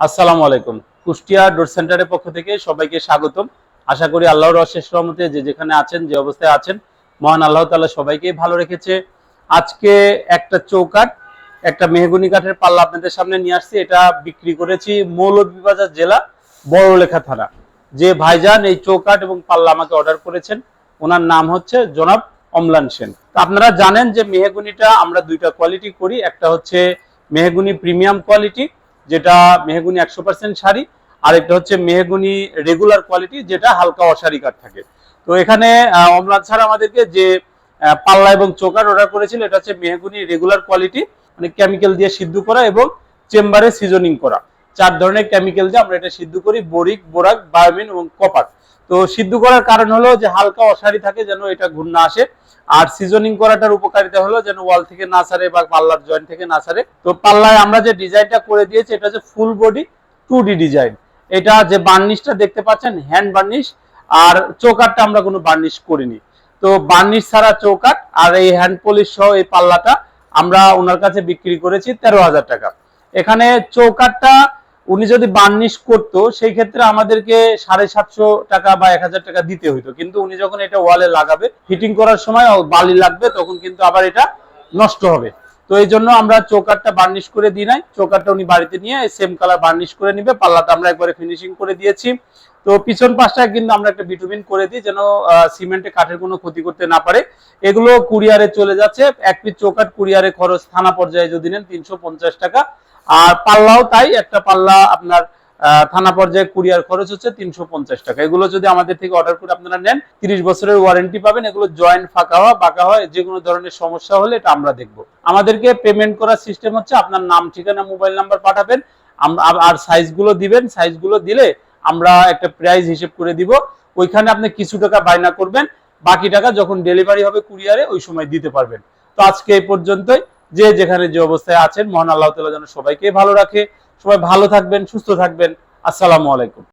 আসসালামু আলাইকুম। কুষ্টিয়া ডোর সেন্টারের পক্ষ থেকে সবাইকে স্বাগতম। আশা করি আল্লাহর অশেষ রহমতে যে যেখানে আছেন, যে অবস্থায় আছেন, মহান আল্লাহ তাআলা সবাইকে ভালো রেখেছে। আজকে একটা চৌকাট একটা মেহগুনি কাঠের পাল্লা আপনাদের সামনে নিয়ে আসছি। এটা বিক্রি করেছি মৌলভীবাজার জেলা বড়লেখা থানা। যে ভাইজান এই চৌকাট এবং পাল্লা আমাকে অর্ডার করেছেন, ওনার নাম হচ্ছে জনাব অমলান সেন। আপনারা জানেন যে মেহগুনিটা আমরা দুইটা কোয়ালিটি করি। একটা হচ্ছে মেহগুনি প্রিমিয়াম কোয়ালিটি যেটা মেহগুনি একশো পার্সেন্ট শাড়ি আর একটা হচ্ছে মেহগুনি রেগুলার কোয়ালিটি যেটা হালকা অশাড়ি কাঠ থাকে। তো এখানে অমরাজ ছাড় আমাদেরকে যে পাল্লা এবং চোকার অর্ডার করেছিল, এটা হচ্ছে মেহগুনি রেগুলার কোয়ালিটি মানে কেমিক্যাল দিয়ে সিদ্ধ করা এবং চেম্বারে সিজনিং করা। চার ধরনের কেমিক্যাল দিয়ে আমরা এটা সিদ্ধ করি, বরিক, বোরাক, বায়োমিন এবং কপার তো সিদ্ধ করার কারণ হলো যে হালকা অসারি থাকে যেন এটা ঘূর্ণ আসে, আর সিজনিং করাটার উপকারিতা হলো যেন ওয়াল থেকে না সারে বা পাল্লার জয়েন্ট থেকে না সারে। তো পাল্লায় আমরা যে ডিজাইনটা করে দিয়েছি, এটা হচ্ছে ফুল বডি টু ডিজাইন এটা যে বার্নিশটা দেখতে পাচ্ছেন হ্যান্ড বার্নিশ আর চৌকাটটা আমরা কোনো বার্নিশ করিনি। তো বার্নিশ ছাড়া চৌকাট আর এই হ্যান্ড পলিশ সহ এই পাল্লাটা আমরা ওনার কাছে বিক্রি করেছি তেরো হাজার টাকা। এখানে চৌকাটটা উনি যদি বার্নিশ করতো, সেই ক্ষেত্রে আমাদেরকে সাড়ে সাতশো টাকা বা এক হাজার টাকা দিতে হইতো। কিন্তু উনি যখন এটা ওয়ালে লাগাবে ফিটিং করার সময় বালি লাগবে, তখন কিন্তু আবার এটা নষ্ট হবে। তো এই জন্য আমরা চোকারটা বার্নিশ করে দিই নাই। চোকারটা উনি বাড়িতে নিয়ে সেম কালার বার্নিশ করে নিবে। পাল্লাটা আমরা একবারে ফিনিশিং করে দিয়েছি। তো পিছন পাশটা কিন্তু আমরা একটা বিটুমিন করে দিই যেন সিমেন্টে কাঠের কোনো ক্ষতি করতে না পারে। এগুলো কুরিয়ারে চলে যাচ্ছে। এক পিস চৌকাট কুরিয়ারে খরচ থানা পর্যায়ে যদি নেন তিনশো পঞ্চাশ টাকা। আর পাল্লাও তাই, একটা পাল্লা আপনার থানা পর্যায়ে কুরিয়ার খরচ হচ্ছে তিনশো পঞ্চাশ টাকা। এগুলো যদি আমাদের থেকে অর্ডার করে আপনারা নেন, তিরিশ বছরের ওয়ারেন্টি পাবেন। এগুলো জয়েন্ট ফাঁকা হওয়া, বাঁকা হয় যে কোনো ধরনের সমস্যা হলে এটা আমরা দেখব। আমাদেরকে পেমেন্ট করার সিস্টেম হচ্ছে আপনার নাম, ঠিকানা মোবাইল নাম্বার পাঠাবেন। আর সাইজগুলো দিবেন। সাইজগুলো দিলে আমরা একটা প্রাইস হিসেব করে দিব, ওইখানে আপনি কিছু টাকা বায়না করবেন, বাকি টাকা যখন ডেলিভারি হবে কুরিয়ারে ওই সময় দিতে পারবেন। তো আজকে এই পর্যন্তই, যে যেখানে যে অবস্থায় আছেন, মহান আল্লাহ তালা যেন সবাইকে ভালো রাখে। সবাই ভালো থাকবেন, সুস্থ থাকবেন। আসসালামু আলাইকুম।